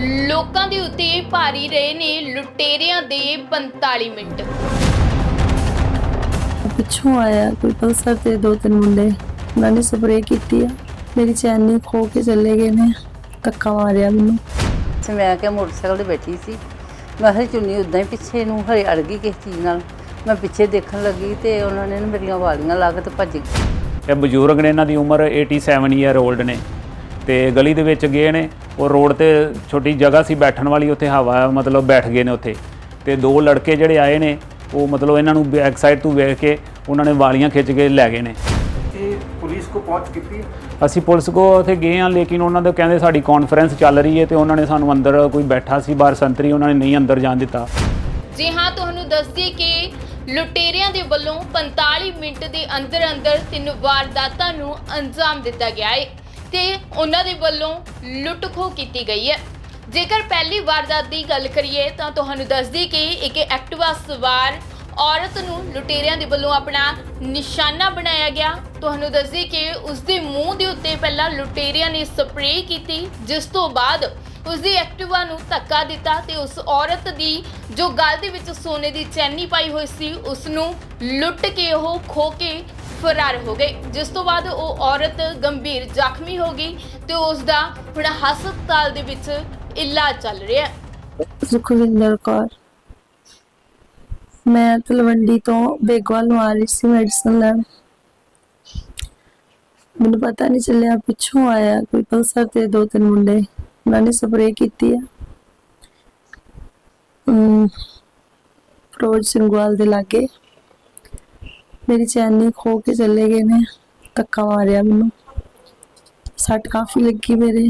ਲੋਕਾਂ ਦੇ ਉੱਤੇ ਭਾਰੀ ਰਹੇ ਨੇ ਲੁਟੇਰਿਆਂ ਦੇ 45 ਮਿੰਟ। ਪਿੱਛੋਂ ਆਇਆ ਕੋਈ ਪਲਸਰ ਤੇ ਦੋ ਤਿੰਨ ਮੁੰਡੇ। ਉਹਨਾਂ ਨੇ ਸਪਰੇਅ ਕੀਤੀ ਆ। ਮੇਰੀ ਚੈਨੀ ਖੋ ਕੇ ਚਲੇ ਗਏ ਨੇ। ਧੱਕਾ ਮਾਰਿਆ ਮੈਨੂੰ। ਤੇ ਮੈਂ ਕਿਹਾ ਮੋਟਰਸਾਈਕਲ ਤੇ ਬੈਠੀ ਸੀ। ਮੈਂ ਹਰੀ ਚੁੰਨੀ ਉਦਾਂ ਹੀ ਪਿੱਛੇ ਨੂੰ ਹਰੇ ਅੜ ਗਈ ਕਿਸੇ ਚੀਜ਼ ਨਾਲ। ਮੈਂ ਪਿੱਛੇ ਦੇਖਣ ਲੱਗੀ ਤੇ ਉਹਨਾਂ ਨੇ ਨਾ ਮੇਰੀਆਂ ਵਾਲੀਆਂ ਲਾ ਕੇ ਤੇ ਭੱਜ ਗਏ ਇਹ ਬਜ਼ੁਰਗ ਨੇ ਇਹਨਾਂ ਦੀ ਉਮਰ 87 ਈਅਰ 올ਡ ਨੇ। ਤੇ ਗਲੀ ਦੇ ਵਿੱਚ ਗਏ ਨੇ। ਉਹ ਰੋਡ ਤੇ ਛੋਟੀ ਜਗ੍ਹਾ ਸੀ ਬੈਠਣ ਵਾਲੀ ਉੱਥੇ ਹਵਾ ਮਤਲਬ ਬੈਠ ਗਏ ਨੇ ਉੱਥੇ। ਤੇ ਦੋ ਲੜਕੇ ਜਿਹੜੇ ਆਏ ਨੇ ਉਹ ਮਤਲਬ ਇਹਨਾਂ ਨੂੰ ਬੈਕ ਸਾਈਡ ਤੋਂ ਵੇਖ ਕੇ ਉਹਨਾਂ ਨੇ ਵਾਲੀਆਂ ਖਿੱਚ ਕੇ ਲੈ ਗਏ ਨੇ। ਇਹ ਪੁਲਿਸ ਕੋ ਪਹੁੰਚ ਕੀਤੀ ਅਸੀਂ ਪੁਲਿਸ ਕੋ ਉੱਥੇ ਗਏ ਹਾਂ ਲੇਕਿਨ ਉਹਨਾਂ ਦੇ ਕਹਿੰਦੇ ਸਾਡੀ ਕਾਨਫਰੰਸ ਚੱਲ ਰਹੀ ਹੈ ਤੇ ਉਹਨਾਂ ਨੇ ਸਾਨੂੰ ਅੰਦਰ ਕੋਈ ਬੈਠਾ ਸੀ ਬਾਹਰ ਸੰਤਰੀ ਉਹਨਾਂ ਨੇ ਨਹੀਂ ਅੰਦਰ ਜਾਣ ਦਿੱਤਾ। ਜੀ ਹਾਂ ਤੁਹਾਨੂੰ ਦੱਸ ਦਈਏ ਕਿ ਲੁਟੇਰਿਆਂ ਦੇ ਵੱਲੋਂ 45 ਮਿੰਟ ਦੇ ਅੰਦਰ ਅੰਦਰ ਤਿੰਨ ਵਾਰਦਾਤਾਂ ਨੂੰ ਅੰਜਾਮ ਦਿੱਤਾ ਗਿਆ ਹੈ। ਤੇ ਉਹਨਾਂ ਦੇ ਵੱਲੋਂ ਲੁੱਟ ਖੋਹ ਕੀਤੀ ਗਈ ਹੈ। ਜੇਕਰ ਪਹਿਲੀ ਵਾਰਦਾਤ ਦੀ ਗੱਲ ਕਰੀਏ ਤਾਂ ਤੁਹਾਨੂੰ ਦੱਸਦੀ ਕਿ ਇੱਕ ਐਕਟਿਵਾ ਸਵਾਰ ਔਰਤ ਨੂੰ ਲੁਟੇਰਿਆਂ ਦੇ ਵੱਲੋਂ ਆਪਣਾ ਨਿਸ਼ਾਨਾ ਬਣਾਇਆ ਗਿਆ। ਤੁਹਾਨੂੰ ਦੱਸਦੀ ਕਿ ਉਸ ਦੇ ਮੂੰਹ ਦੇ ਉੱਤੇ ਪਹਿਲਾਂ ਲੁਟੇਰਿਆਂ ਨੇ ਸਪਰੇਅ ਕੀਤੀ, ਜਿਸ ਤੋਂ ਬਾਅਦ ਉਸ ਦੀ ਐਕਟਿਵਾ ਨੂੰ ਧੱਕਾ ਦਿੱਤਾ ਤੇ ਉਸ ਔਰਤ ਦੀ ਜੋ ਗਲ ਦੇ ਵਿੱਚ ਸੋਨੇ ਦੀ ਚੈਨੀ ਪਾਈ ਹੋਈ ਸੀ ਉਸ ਨੂੰ ਲੁੱਟ ਕੇ ਉਹ ਖੋ ਕੇ ਫਰਾਰ ਹੋ ਗਏ। ਜਿਸ ਤੋਂ ਬਾਅਦ ਉਹ ਔਰਤ ਗੰਭੀਰ ਜ਼ਖਮੀ ਹੋ ਗਈ ਤੇ ਉਸ ਦਾ ਹੁਣ ਹਸਪਤਾਲ ਦੇ ਵਿੱਚ ਇਲਾਜ ਚੱਲ ਰਿਹਾ ਹੈ। ਸੁਖਵਿੰਦਰ ਕੌਰ। ਮੈਂ ਤਲਵੰਡੀ ਤੋਂ ਬੇਗਵਾਲ ਨੂੰ ਆ ਰਹੀ ਸੀ ਮੈਡੀਸਨ ਲੈਣ। ਮੈਨੂੰ ਪਤਾ ਨਹੀਂ ਚੱਲਿਆ ਪਿੱਛੋਂ ਆਇਆ ਕੋਈ ਪਲਸਰ ਤੇ ਦੋ ਤਿੰਨ ਮੁੰਡੇ। ਉਹਨਾਂ ਨੇ ਸਪਰੇਅ ਕੀਤੀ ਆ। ਅਮ, ਫਿਰੋਜ਼ ਸਿੰਘਵਾਲ ਦੇ ਲਾਗੇ। ਮੇਰੀ ਚੈਨੀ ਖੋ ਕੇ ਚਲੇ ਗਏ ਨੇ। ਧੱਕਾ ਮਾਰਿਆ ਮੈਨੂੰ। ਸੱਟ ਕਾਫੀ ਲੱਗੀ ਮੇਰੇ।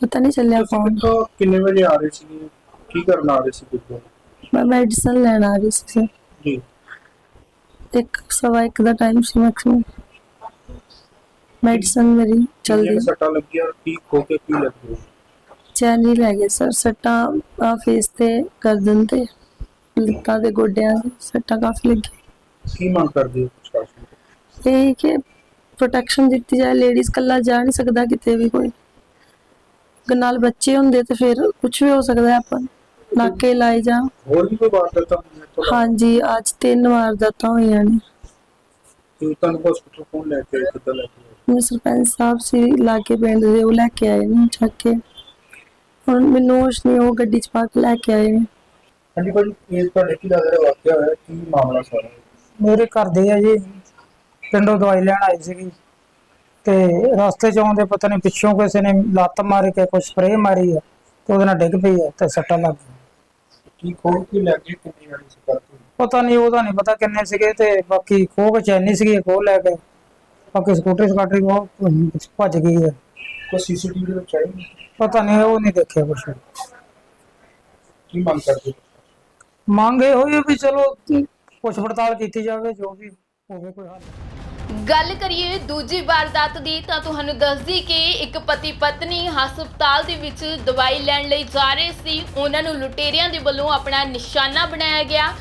ਪਤਾ ਨਹੀਂ ਚੱਲਿਆ ਕੌਣ। ਕਿੱਥੋਂ ਕਿੰਨੇ ਵਜੇ ਆ ਰਹੇ ਸੀ ਕੀ ਕਰਨ ਆ ਰਹੇ ਸੀ ਬਿਲਕੁਲ ਮੈਂ ਮੈਡੀਸਨ ਲੈਣ ਆ ਰਹੀ ਸੀ। ਜੀ। ਇੱਕ ਸਵਾ ਇੱਕ ਦਾ ਟਾਈਮ ਸੀ ਮੈਕਸਿਮਮ ਮੈਡੀਸਨ ਮੇਰੀ ਕਿੰਨੀਆਂ ਸੱਟਾਂ ਲੱਗੀਆਂ? ਕੀ ਖੋ ਕੇ ਕੀ ਲੱਗਿਆ ਚੈਨ ਨਹੀਂ ਲੈ ਗਏ ਸਰ ਸੱਟਾਂ ਆ ਫੇਸ ਤੇ ਗਰਦਨ ਤੇ। ਲੱਤਾਂ ਤੇ ਗੋਡਿਆਂ ਤੇ ਸੱਟਾਂ ਕਾਫੀ ਲੱਗੀ ਕੀ ਮੰਗ ਕਰਦੇ ਹੋ ਪ੍ਰਸ਼ਾਸਨ ਤੋਂ? ਇਹ ਕਿ ਪ੍ਰੋਟੈਕਸ਼ਨ ਦਿੱਤੀ ਜਾਏ ਲੇਡੀਜ਼ ਕੱਲਾ ਜਾ ਨਹੀਂ ਸਕਦਾ ਕਿਤੇ ਵੀ ਕੋਈ। ਨਾਲ ਬੱਚੇ ਹੁੰਦੇ ਤੇ ਫਿਰ ਕੁਝ ਵੀ ਹੋ ਸਕਦਾ ਹੈ ਆਪਾਂ ਨੂੰ। ਨਾਕੇ ਲਾਏ ਜਾ। ਹੋਰ ਵੀ ਕੋਈ ਵਾਰਦਾਤਾਂ ਹੋਈਆਂ ਹਾਂਜੀ ਅੱਜ ਤਿੰਨ ਵਾਰਦਾਤਾਂ ਹੋਈਆਂ ਨੇ। ਕਿ ਤੁਹਾਨੂੰ ਹਸਪੀਟਲ ਕੋਲ ਲੈ ਕੇ ਆਏ, ਕਿੱਦਾਂ ਲੈ ਕੇ ਸਰਪੰਚ ਸਾਹਿਬ ਸੀ ਲਾਗੇ ਪਿੰਡ ਦੇ ਉਹ ਲੈ ਕੇ ਆਏ ਨੇ ਚੱਕ ਕੇ। ਹੁਣ ਮੈਨੂੰ ਹੋਸ਼ ਨਹੀਂ ਉਹ ਗੱਡੀ ਚ ਪਾ ਕੇ ਲੈ ਕੇ ਆਏ ਨੇ। ਹਾਂਜੀ ਭਾਜੀ ਇਹ ਤੁਹਾਡੇ ਕੀ ਲੱਗ ਰਿਹਾ ਵਾਕਿਆ ਹੋਇਆ ਕੀ ਮਾਮਲਾ ਸਾਰਾ ਮੇਰੇ ਘਰ ਦੇ ਆ ਜੀ ਪਿੰਡੋਂ ਦਵਾਈ ਲੈਣ ਆਈ ਸੀਗੀ ਤੇ ਰਸਤੇ 'ਚ ਆਉਂਦੇ ਪਤਾ ਨਹੀਂ ਪਿੱਛੋਂ ਕਿਸੇ ਨੇ ਲੱਤ ਮਾਰੀ ਕੇ ਕੋਈ ਸਪਰੇਅ ਮਾਰੀ ਆ ਤੇ ਉਹਦੇ ਨਾਲ ਡਿੱਗ ਪਈ ਆ ਤੇ ਸੱਟਾਂ ਲੱਗ ਗਈਆਂ ਕੀ ਖੋ ਕੇ ਲੈ ਕੇ ਕਿੰਨੀ ਵਾਰੀ ਸੀ ਗੱਲ ਹੋਈ? ਪਤਾ ਨਹੀਂ ਉਹਦਾ ਨਹੀਂ ਪਤਾ ਕਿੰਨੇ ਸੀਗੇ ਤੇ ਬਾਕੀ ਖੋਹ ਕੇ ਚੈਨੀ ਸੀਗੀ ਖੋਹ ਲੈ ਕੇ ਬਾਕੀ ਸਕੂਟਰੀ ਸਕਾਟਰੀ ਉਹ ਭੱਜ ਗਈ ਆ ਕੋਈ ਸੀਸੀਟੀਵੀ ਵਿੱਚ ਆਈ? ਪਤਾ ਨਹੀਂ ਉਹ ਨਹੀਂ ਦੇਖਿਆ ਕੁਛ ਕੀ ਮੰਗ ਕਰਦੇ ਹੋ? ਮੰਗ ਇਹ ਹੋਈ ਵੀ ਚਲੋ ਪੁੱਛ ਪੜਤਾਲ ਕੀਤੀ ਜਾਵੇ ਜੋ ਵੀ ਹੋਵੇ ਕੋਈ ਹੱਲ। ਗੱਲ ਕਰੀਏ ਦੂਜੀ ਵਾਰਦਾਤ ਦੀ ਤਾਂ ਤੁਹਾਨੂੰ ਦੱਸਦੀ ਕਿ ਇੱਕ ਪਤੀ ਪਤਨੀ ਹਸਪਤਾਲ ਦੇ ਵਿੱਚ ਦਵਾਈ ਲੈਣ ਲਈ ਜਾ ਰਹੇ ਸੀ। ਉਹਨਾਂ ਨੂੰ ਲੁਟੇਰਿਆਂ ਦੇ ਵੱਲੋਂ ਆਪਣਾ ਨਿਸ਼ਾਨਾ ਬਣਾਇਆ ਗਿਆ।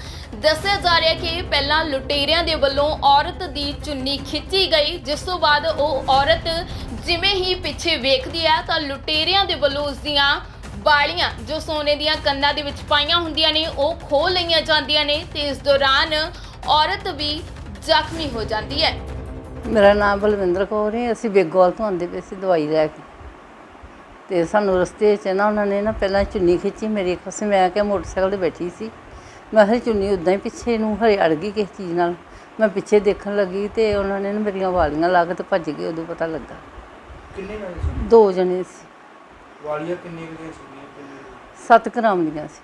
ਦੱਸਿਆ ਜਾ ਰਿਹਾ ਕਿ ਪਹਿਲਾਂ ਲੁਟੇਰਿਆਂ ਦੇ ਵੱਲੋਂ ਔਰਤ ਦੀ ਚੁੰਨੀ ਖਿੱਚੀ ਗਈ। ਜਿਸ ਤੋਂ ਬਾਅਦ ਉਹ ਔਰਤ ਜਿਵੇਂ ਹੀ ਪਿੱਛੇ ਵੇਖਦੀ ਹੈ ਤਾਂ ਲੁਟੇਰਿਆਂ ਦੇ ਵੱਲੋਂ ਉਸ ਦੀਆਂ ਵਾਲੀਆਂ ਜੋ ਸੋਨੇ ਦੀਆਂ ਕੰਨਾਂ ਦੇ ਵਿੱਚ ਪਾਈਆਂ ਹੁੰਦੀਆਂ ਨੇ ਉਹ ਖੋਹ ਲਈਆਂ ਜਾਂਦੀਆਂ ਨੇ ਤੇ ਇਸ ਦੌਰਾਨ ਔਰਤ ਵੀ ਜ਼ਖਮੀ ਹੋ ਜਾਂਦੀ ਹੈ। ਮੇਰਾ ਨਾਮ ਬਲਵਿੰਦਰ ਕੌਰ ਹੈ। ਅਸੀਂ ਬੇਗੋਵਾਲ ਤੋਂ ਆਉਂਦੇ ਪਏ ਸੀ ਦਵਾਈ ਲੈ ਕੇ। ਤੇ ਸਾਨੂੰ ਰਸਤੇ 'ਚ ਨਾ ਉਹਨਾਂ ਨੇ ਨਾ ਪਹਿਲਾਂ ਚੁੰਨੀ ਖਿੱਚੀ ਮੇਰੀ ਇੱਕ ਪਾਸੇ। ਮੈਂ ਕਿਹਾ ਮੋਟਰਸਾਈਕਲ ਤੇ ਬੈਠੀ ਸੀ। ਮੈਂ ਹਰੀ ਚੁੰਨੀ ਉਦਾਂ ਹੀ ਪਿੱਛੇ ਨੂੰ ਹਰੇ ਅੜ ਗਈ ਕਿਸੇ ਚੀਜ਼ ਨਾਲ। ਮੈਂ ਪਿੱਛੇ ਦੇਖਣ ਲੱਗੀ ਤੇ ਉਹਨਾਂ ਨੇ ਨਾ ਮੇਰੀਆਂ ਵਾਲੀਆਂ ਲਾ ਕੇ ਤੇ ਭੱਜ ਗਏ ਉਦੋਂ ਪਤਾ ਲੱਗਾ। ਕਿੰਨੇ ਵਾਰੀ ਸੀ? ਦੋ ਜਣੇ ਸੀ। ਵਾਲੀਆਂ ਕਿੰਨੀ ਕੁ ਦੀਆਂ ਸੀਗੀਆਂ ਕਿੰਨੇ 7 ਗ੍ਰਾਮ ਦੀਆਂ ਸੀ।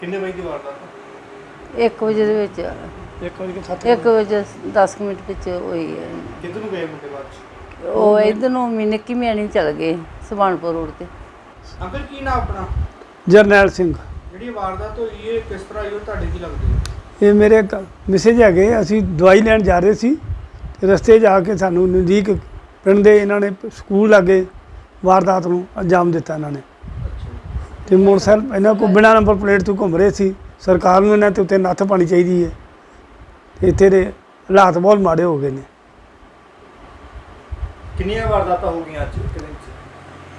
ਕਿੰਨੇ ਵਜੇ ਦੀ ਵਾਰਦਾਤ 1 ਵਜੇ ਦੇ ਵਿੱਚ। ਇੱਕ ਵਜੇ ਸੱਤ 1 ਵਜੇ 10 ਮਿੰਟ ਵਿੱਚ ਹੋਈ ਹੈ। ਕਿੱਧਰ ਨੂੰ ਗਏ ਮੁੰਡੇ ਬਾਅਦ ਚ? ਉਹ ਇਧਰ ਨੂੰ ਮਿਨਕੀ ਮਿਆਣੀ ਚਲ ਗਏ ਸੁਬਾਨਪੁਰ ਰੋਡ ਤੇ। ਅੰਕਲ ਕੀ ਨਾਮ ਆਪਣਾ? ਜਰਨੈਲ ਸਿੰਘ। ਜਿਹੜੀ ਵਾਰਦਾਤ ਹੋਈ ਹੈ ਕਿਸ ਤਰ੍ਹਾਂ ਹੋਈ ਉਹ ਤੁਹਾਡੇ ਕੀ ਲੱਗਦੀ ਹੈ ਇਹ ਮੇਰੇ ਮੈਸੇਜ ਹੈਗੇ ਅਸੀਂ ਦਵਾਈ ਲੈਣ ਜਾ ਰਹੇ ਸੀ ਤੇ ਰਸਤੇ 'ਚ ਆ ਕੇ ਸਾਨੂੰ ਨਜ਼ਦੀਕ ਪਿੰਡ ਦੇ ਇਹਨਾਂ ਨੇ ਸਕੂਲ ਲਾਗੇ ਵਾਰਦਾਤ ਨੂੰ ਅੰਜਾਮ ਦਿੱਤਾ ਇਹਨਾਂ ਨੇ। ਤੇ ਮੋਟਰਸਾਈਕਲ ਇਹਨਾਂ ਕੋਲ ਬਿਨਾਂ ਨੰਬਰ ਪਲੇਟ ਤੋਂ ਘੁੰਮ ਰਹੇ ਸੀ। ਸਰਕਾਰ ਨੂੰ ਇਹਨਾਂ ਤੇ ਉੱਤੇ ਨੱਥ ਪਾਣੀ ਚਾਹੀਦੀ ਹੈ ਇੱਥੇ ਦੇ ਹਾਲਾਤ ਬਹੁਤ ਮਾੜੇ ਹੋ ਗਏ ਨੇ। ਕਿੰਨੀਆਂ ਵਾਰਦਾਤਾਂ ਹੋ ਗਈਆਂ ਅੱਜ ਕਿਤੇ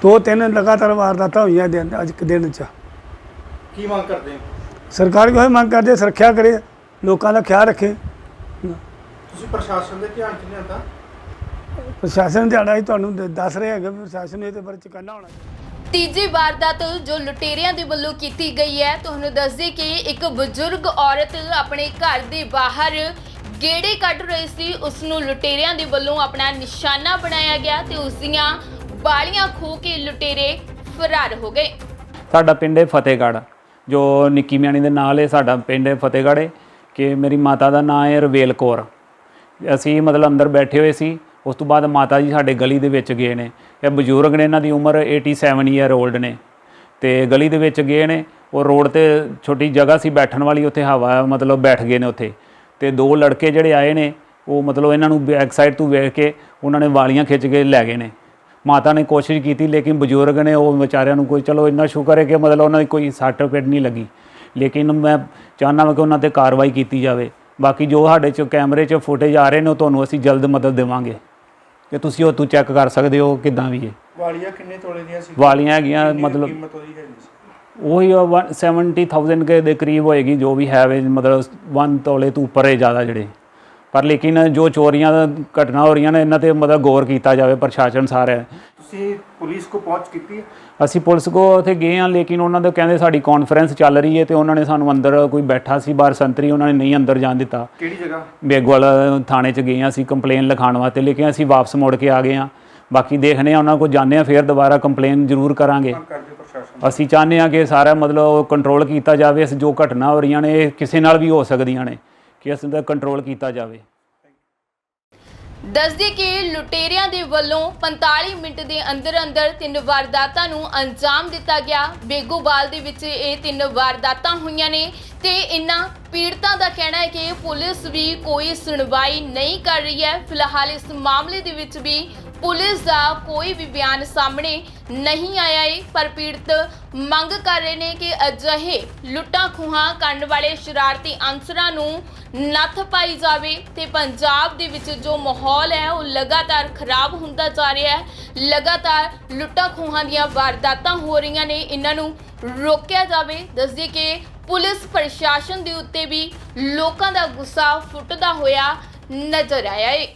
ਦੋ ਤਿੰਨ ਲਗਾਤਾਰ ਵਾਰਦਾਤਾਂ ਹੋਈਆਂ ਦਿਨ ਅੱਜ ਇੱਕ ਦਿਨ ਚ। ਕੀ ਮੰਗ ਕਰਦੇ ਹੋ? ਸਰਕਾਰ ਕੋਈ ਮੰਗ ਕਰਦੇ ਸੁਰੱਖਿਆ ਕਰੇ ਲੋਕਾਂ ਦਾ ਖਿਆਲ ਰੱਖੇ। ਤੁਸੀਂ ਪ੍ਰਸ਼ਾਸਨ ਦੇ ਧਿਆਨ ਚ ਲਿਆਂਦਾ ਪ੍ਰਸ਼ਾਸਨ ਦਿਹਾੜਾ ਹੀ ਤੁਹਾਨੂੰ ਦੱਸ ਰਿਹਾ ਹੈਗਾ ਪ੍ਰਸ਼ਾਸਨ ਨੂੰ ਇਹਦੇ ਬਾਰੇ ਚੁਕੰਨਾ ਹੋਣਾ ਤੀਜੀ ਵਾਰਦਾਤ ਜੋ ਲੁਟੇਰਿਆਂ ਦੇ ਵੱਲੋਂ ਕੀਤੀ ਗਈ ਹੈ ਤੁਹਾਨੂੰ ਦੱਸ ਦਈਏ ਕਿ ਇੱਕ ਬਜ਼ੁਰਗ ਔਰਤ ਆਪਣੇ ਘਰ ਦੇ ਬਾਹਰ ਗੇੜੇ ਕੱਢ ਰਹੀ ਸੀ। ਉਸ ਨੂੰ ਲੁਟੇਰਿਆਂ ਦੇ ਵੱਲੋਂ ਆਪਣਾ ਨਿਸ਼ਾਨਾ ਬਣਾਇਆ ਗਿਆ ਤੇ ਉਸ ਦੀਆਂ ਬਾਲੀਆਂ ਖੋ ਕੇ ਲੁਟੇਰੇ ਫਰਾਰ ਹੋ ਗਏ। ਸਾਡਾ ਪਿੰਡ ਹੈ ਫਤਿਹਗੜ੍ਹ ਜੋ ਨਿੱਕੀ ਮਿਆਣੀ ਦੇ ਨਾਲ ਹੈ ਸਾਡਾ ਪਿੰਡ ਹੈ ਫਤਿਹਗੜ੍ਹ ਹੈ ਕਿ ਮੇਰੀ ਮਾਤਾ ਦਾ ਨਾਮ ਹੈ ਰਵੇਲ ਕੌਰ। ਅਸੀਂ ਮਤਲਬ ਅੰਦਰ ਬੈਠੇ ਹੋਏ ਸੀ ਉਸ ਤੋਂ ਬਾਅਦ ਮਾਤਾ ਜੀ ਸਾਡੇ ਗਲੀ ਦੇ ਵਿੱਚ ਗਏ ਨੇ। ਇਹ ਬਜ਼ੁਰਗ ਨੇ ਇਹਨਾਂ ਦੀ ਉਮਰ 87 ਈਅਰ 올ਡ ਨੇ। ਤੇ ਗਲੀ ਦੇ ਵਿੱਚ ਗਏ ਨੇ, ਉਹ ਰੋਡ ਤੇ ਛੋਟੀ ਜਗ੍ਹਾ ਸੀ ਬੈਠਣ ਵਾਲੀ, ਉੱਥੇ ਹਵਾ ਮਤਲਬ ਬੈਠ ਗਏ ਨੇ ਉੱਥੇ। ਤੇ ਦੋ ਲੜਕੇ ਜਿਹੜੇ ਆਏ ਨੇ, ਉਹ ਮਤਲਬ ਇਹਨਾਂ ਨੂੰ ਬੈਕ ਸਾਈਡ ਤੋਂ ਵੇਖ ਕੇ ਉਹਨਾਂ ਨੇ ਵਾਲੀਆਂ ਖਿੱਚ ਕੇ ਲੈ ਗਏ ਨੇ। ਮਾਤਾ ਨੇ ਕੋਸ਼ਿਸ਼ ਕੀਤੀ, ਲੇਕਿਨ ਬਜ਼ੁਰਗ ਨੇ ਉਹ ਵਿਚਾਰਿਆਂ ਨੂੰ ਕੋਈ, ਚਲੋ ਇੰਨਾ ਸ਼ੁਕਰ ਹੈ ਕਿ ਮਤਲਬ ਉਹਨਾਂ ਦੀ ਕੋਈ ਸੱਟ ਪੇਟ ਨਹੀਂ ਲੱਗੀ। ਲੇਕਿਨ ਮੈਂ ਚਾਹੁੰਦਾ ਵਾਂ ਕਿ ਉਹਨਾਂ ਤੇ ਕਾਰਵਾਈ ਕੀਤੀ ਜਾਵੇ। ਬਾਕੀ ਜੋ ਸਾਡੇ ਚ ਕੈਮਰੇ 'ਚ ਫੁਟੇਜ ਆ ਰਹੇ ਨੇ, ਉਹ ਤੁਹਾਨੂੰ ਅਸੀਂ ਜਲਦ ਮਦਦ ਦੇਵਾਂਗੇ। ਕਿ ਤੁਸੀਂ ਉਹ ਤੋਂ ਚੈੱਕ ਕਰ ਸਕਦੇ ਹੋ ਕਿਦਾਂ ਵੀ ਹੈ। ਵਾਲੀਆਂ ਕਿੰਨੇ ਤੋਲੇ ਦੀਆਂ ਸੀ? ਵਾਲੀਆਂ ਹੈਗੀਆਂ ਮਤਲਬ ਕੀਮਤ ਉਹਦੀ ਸੀ? ਉਹੀ 70000 ਕੇ ਦੇ ਕਰੀਬ ਹੋਏਗੀ ਜੋ ਵੀ ਹੈ ਵੇ ਮਤਲਬ 1 ਤੋਲੇ ਤੋਂ ਉੱਪਰ ਹੈ ਜ਼ਿਆਦਾ ਜਿਹੜੇ। ਪਰ ਲੇਕਿਨ ਜੋ ਚੋਰੀਆਂ ਦਾ ਘਟਨਾ ਹੋ ਰਹੀਆਂ ਨੇ ਇਹਨਾਂ ਤੇ ਮਤਲਬ ਗੌਰ ਕੀਤਾ ਜਾਵੇ ਪ੍ਰਸ਼ਾਸਨ ਸਾਰਾ ਤੁਸੀਂ ਪੁਲਿਸ ਕੋ ਪਹੁੰਚ ਕੀਤੀ ਹੈ? ਅਸੀਂ ਪੁਲਿਸ ਕੋ ਉੱਥੇ ਗਏ ਹਾਂ ਲੇਕਿਨ ਉਹਨਾਂ ਦੇ ਕਹਿੰਦੇ ਸਾਡੀ ਕਾਨਫਰੰਸ ਚੱਲ ਰਹੀ ਹੈ ਤੇ ਉਹਨਾਂ ਨੇ ਸਾਨੂੰ ਅੰਦਰ ਕੋਈ ਬੈਠਾ ਸੀ ਬਾਹਰ ਸੰਤਰੀ ਉਹਨਾਂ ਨੇ ਨਹੀਂ ਅੰਦਰ ਜਾਣ ਦਿੱਤਾ। ਕਿਹੜੀ ਜਗ੍ਹਾ? ਬੇਗਵਾਲ ਥਾਣੇ 'ਚ ਗਏ ਹਾਂ ਅਸੀਂ ਕੰਪਲੇਨ ਲਿਖਾਉਣ ਵਾਸਤੇ ਲੇਕਿਨ ਅਸੀਂ ਵਾਪਸ ਮੁੜ ਕੇ ਆ ਗਏ ਹਾਂ। ਬਾਕੀ ਦੇਖਨੇ ਆ ਉਹਨਾਂ ਕੋਲ ਜਾਂਦੇ ਹਾਂ ਫਿਰ ਦੁਬਾਰਾ ਕੰਪਲੇਨ ਜ਼ਰੂਰ ਕਰਾਂਗੇ। ਅਸੀਂ ਚਾਹੁੰਦੇ ਹਾਂ ਕਿ ਸਾਰਾ ਮਤਲਬ ਕੰਟਰੋਲ ਕੀਤਾ ਜਾਵੇ ਇਸ ਜੋ ਘਟਨਾ ਹੋ ਰਹੀਆਂ ਨੇ ਕਿਸੇ ਨਾਲ ਵੀ ਹੋ ਸਕਦੀਆਂ ਨੇ। ਕਿ ਇਸ ਦਾ ਕੰਟਰੋਲ ਕੀਤਾ ਜਾਵੇ। ਦੱਸਦੇ ਕਿ ਲੁਟੇਰਿਆਂ ਦੇ ਵੱਲੋਂ 45 ਮਿੰਟ ਦੇ ਅੰਦਰ ਅੰਦਰ ਤਿੰਨ ਵਾਰਦਾਤਾਂ ਨੂੰ ਅੰਜਾਮ ਦਿੱਤਾ ਗਿਆ। ਬੇਗੋਵਾਲ ਦੇ ਵਿੱਚ ਇਹ ਤਿੰਨ ਵਾਰਦਾਤਾਂ ਹੋਈਆਂ ਨੇ ਤੇ ਇਨ੍ਹਾਂ ਪੀੜਤਾਂ ਦਾ ਕਹਿਣਾ ਹੈ ਕਿ ਪੁਲਿਸ ਵੀ ਕੋਈ ਸੁਣਵਾਈ ਨਹੀਂ ਕਰ ਰਹੀ ਹੈ। ਫਿਲਹਾਲ ਇਸ ਮਾਮਲੇ ਦੇ ਵਿੱਚ ਵੀ ਪੁਲਿਸ ਦਾ ਕੋਈ ਵੀ ਬਿਆਨ ਸਾਹਮਣੇ ਨਹੀਂ ਆਇਆ ਹੈ ਪਰ ਪੀੜਤ ਮੰਗ ਕਰ ਰਹੇ ਨੇ ਕਿ ਅਜਿਹੇ ਲੁੱਟਾਂ ਖੂਹਾਂ ਕਰਨ ਵਾਲੇ ਸ਼ਰਾਰਤੀ ਅਨਸਰਾਂ ਨੂੰ ਨੱਥ ਪਾਈ ਜਾਵੇ ਤੇ ਪੰਜਾਬ ਦੇ ਵਿੱਚ ਜੋ ਮਾਹੌਲ ਹੈ, ਉਹ ਲਗਾਤਾਰ ਖਰਾਬ ਹੁੰਦਾ ਜਾ ਰਿਹਾ ਹੈ। ਲਗਾਤਾਰ ਲੁੱਟਾਂ ਖੋਹਾਂ ਦੀਆਂ ਵਾਰਦਾਤਾਂ ਹੋ ਰਹੀਆਂ ਨੇ। ਇਹਨਾਂ ਨੂੰ ਰੋਕਿਆ ਜਾਵੇ। ਦੱਸਦੇ ਕਿ ਪੁਲਿਸ ਪ੍ਰਸ਼ਾਸਨ ਦੇ ਉੱਤੇ ਵੀ ਲੋਕਾਂ ਦਾ ਗੁੱਸਾ ਫੁੱਟਦਾ ਹੋਇਆ ਨਜ਼ਰ ਆਇਆ ਹੈ।